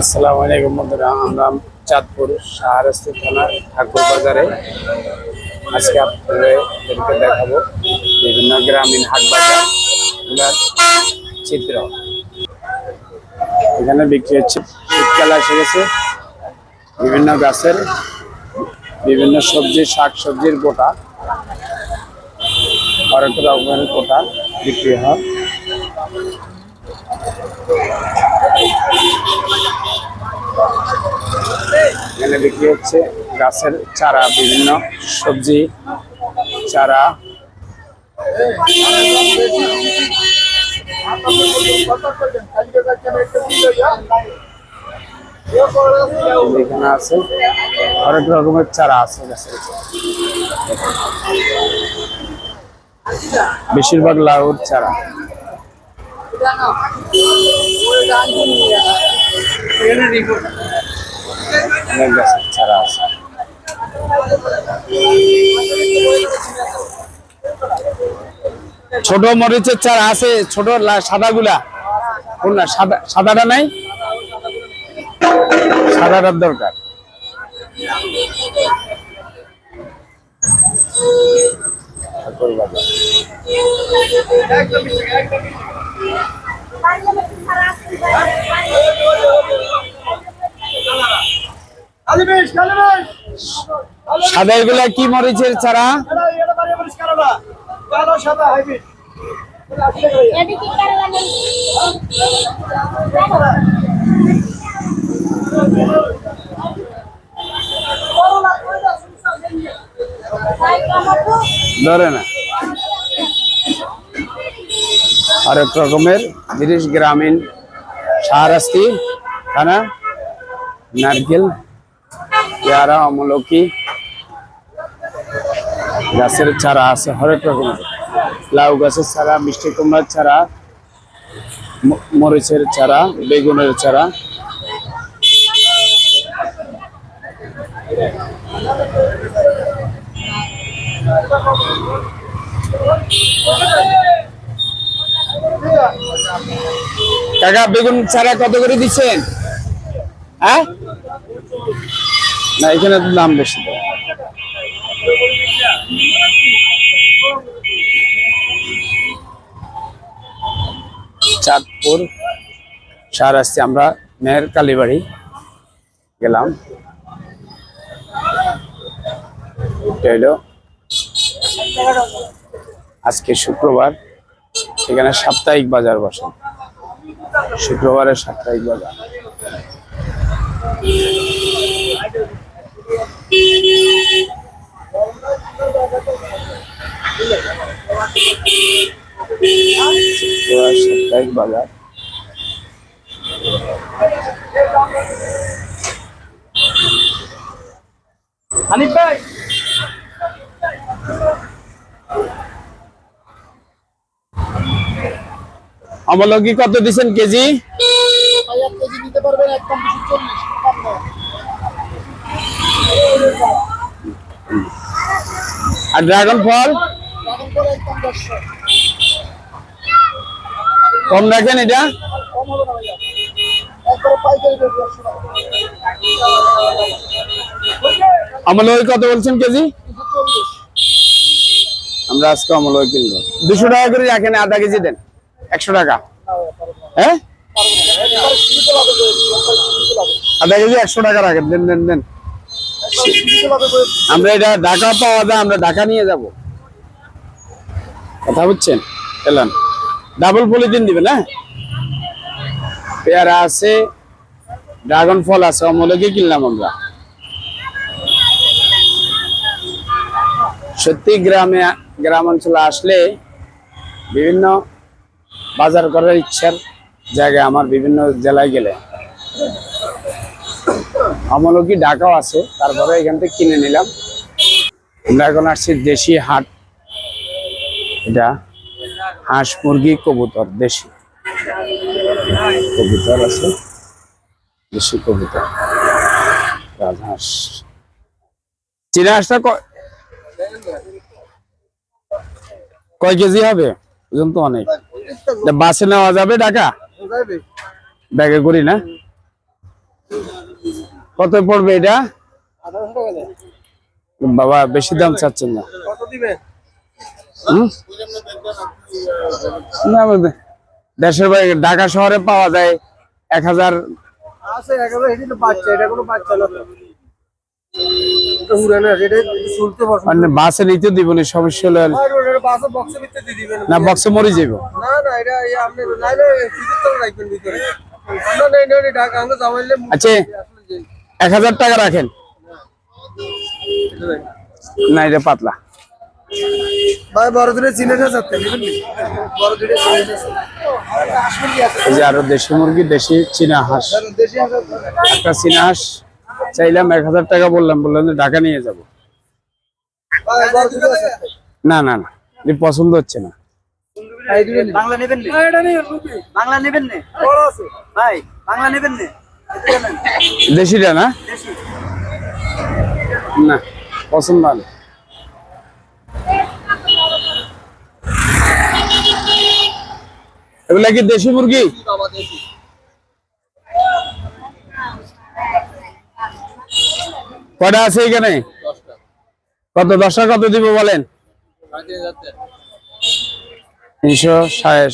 আসসালামু আলাইকুম বন্ধুরা, আমরা চাঁদপুর শাহরাস্তি থানা ঠাকুর বাজারে। আজকে আপনাদেরকে দেখাবো বিভিন্ন গ্রামীণ হাট বাজার চিত্র। এখানে বিক্রি হচ্ছে শীতকাল এসে গেছে। বিভিন্ন গাছের বিভিন্ন সবজি শাক সবজির গোটা হরেক রকমের গোটা বিক্রি হয়। এখানে বিক্রি হচ্ছে গাছের চারা, বিভিন্ন সবজি, চারা। আছে অনেক রকমের চারা আছে গাছের বেশিরভাগ লাউর চারা। আছে। ছোট মরিচের চার আছে ছোট সাদা গুলা কোনটা সাদা সাদাটা নাই? সাদাটার দরকার। ঠাকুর সাদা এগুলা কি মরিচের চারা? ধরে না। আরেক রকমের জিনিস গ্রামীণ শাহরাস্তি থানা নারকেল, পেয়ারা আমলকি গাছের চারা আছে, হরেক রকমের লাউ গাছের চারা, মিষ্টি কুমড়ার চারা মরিচের চারা, বেগুনের চারা। কাকা, বেগুন চারা কত করে দিচ্ছেন? হ্যাঁ? না, এখানে দাম বেশি তো। চাঁদপুর সার আসছি, আমরা মেহের কালীবাড়ি গেলাম। এটা আজকে শুক্রবার, এখানে সাপ্তাহিক বাজার বসে। শুক্রবারের সাপ্তাহিক বাজার। শুক্রবার সাপ্তাহিক বাজার হানিফ ভাই। আমলকি কত দিচ্ছেন কেজি। আর ড্রাগন ফল এখন করে একদম দেড়শো কম রাখেন এটা আমলকি কত বলছেন কেজি আমরা আজকে আমলকি কিনবো দুশো টাকা করে রাখেন আধা কেজি দেন একশো টাকা। হ্যাঁ। আধা কেজি একশো টাকা রাখেন দেন দেন দেন। আমরা এটা ঢাকা পাওয়া যায় আমরা ঢাকা নিয়ে যাব কথা বুঝছেন? এলাম ডাবল পলিথিন দিবেন হ্যাঁ? পেয়ারা আছে ড্রাগন ফল আছে অমলকি কিনলাম আমরা? সত্যি গ্রামে, গ্রাম অঞ্চলে আসলে বিভিন্ন বাজার করার ইচ্ছার জায়গায় আমার বিভিন্ন জেলায় গেলে। আমলকি ঢাকাও আছে, তারপরে এখান থেকে কিনে নিলাম। আমরা এখন আসছি দেশি হাট। এটা হাঁস মুরগি কবুতর দেশি। কবুতর আছে দেশি কবুতর। রাজহাঁস। চীনা হাঁসটা কয় কেজি হবে? ওজন তো অনেক। বাসে নেওয়া যাবে ঢাকা? ব্যাগে করি না? কত পড়বে এটা? বাবা বেশি দাম চাচ্ছেন না। কত? না দেশের বাইরে ঢাকা শহরে পাওয়া যায় এক হাজার মানে বাসে নিতে দিব না সমস্যা হলে না। বক্সে মরে আচ্ছা এক হাজার টাকা রাখেন। না এটা পাতলা। ভাই বড় দিনে চিনেটা যাচ্ছে বড় এই যে আরও দেশি মুরগি দেশি চীনা হাঁস। একটা চীনা হাঁস চাইলাম এক হাজার টাকা বললাম বললাম যে ঢাকা নিয়ে যাব। না না না পছন্দ হচ্ছে না। এই দিবেন বাংলা নেবেন নে? এটা নিয়ে রুপি বাংলা নেবেন নে? বড় আছে। ভাই বাংলা নেবেন দেশিটা না? না পছন্দ না। এগুলা কি দেশি মুরগি? কটা আছে এখানে? কত দশটা কত দিব বলেন। তিনশো সাড়ে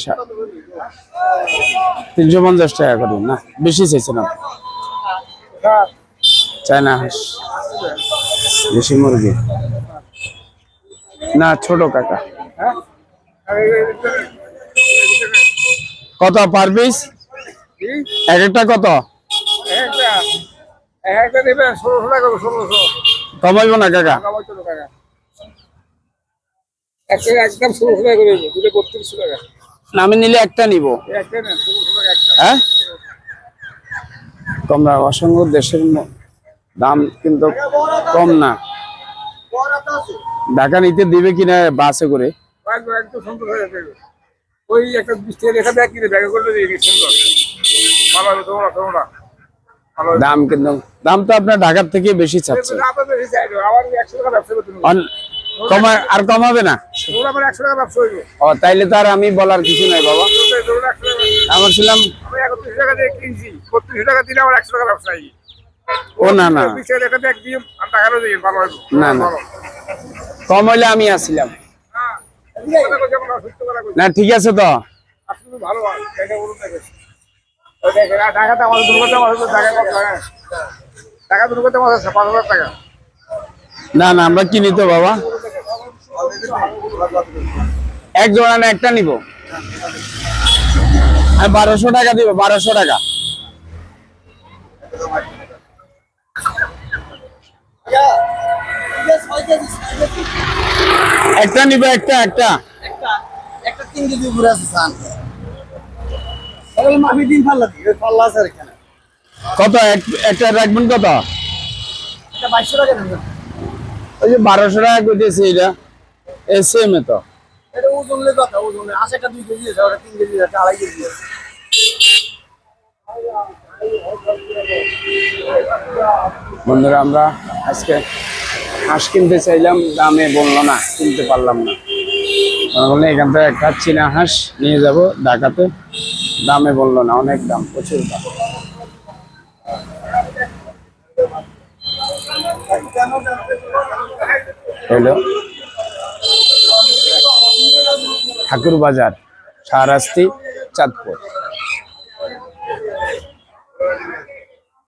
তিনশো পঞ্চাশ টাকা করে না? বেশি চাইছে না চায়না হাঁস। দেশি মুরগি? না ছোট কাকা। কত পার পিস এক একটা কত? কমাইব না কাকা? আমি নিলে একটা নিব। হ্যাঁ? তোমরা অসংখ্য দেশের দাম কিন্তু কম না। ঢাকা নিতে দিবে কিনা বাসে করে? ওই একটা বিশ টাকা কিনে ব্যাগে করে দিয়ে গেছে। সুন্দর ভালো হবে তোমরা তোমরা ভালো দাম কিন্তু দাম তো আপনার ঢাকার থেকে বেশি চাচ্ছে। আর কমাবে না? ও তাইলে তো আর আমি বলার কিছু নাই বাবা। আমার ছিলাম ও না না, না। কম হইলে আমি আসছিলাম হ্যাঁ কথা বলছি আমরা, সত্য কথা বলছি। না ঠিক আছে তো। ভালো আর টাকাটা আমাদের দুর্গত আমাদের টাকা কত টাকা দুর্গত আমাদের আছে পাঁচ হাজার টাকা। না না আমরা কিনি তো বাবা। এক জোড়া না একটা নিব। আমি বারোশো টাকা দিব বারোশো টাকা। একটা নিব, একটা একটা। একটা তিন কেজি উপরে আছে সান মাফি দিন ওই আছে এখানে কত? এক- একটা রাখবেন কত? এটা টাকা ওই যে বারোশো টাকা করতেছে এটা। এ সেম তো। এটা ওজন লে কথা ওজন আছে আছে ওটা তিন কেজি আছে আড়াই কেজি আছে বন্ধুরা, আমরা আজকে হাঁস কিনতে চাইলাম, দামে বলল না, কিনতে পারলাম না। বললাম এখান থেকে একটা চীনা হাঁস নিয়ে যাব ঢাকাতে। দামে বলল না, অনেক দাম, প্রচুর দাম। হলো ঠাকুর বাজার শাহরাস্তি, চাঁদপুর।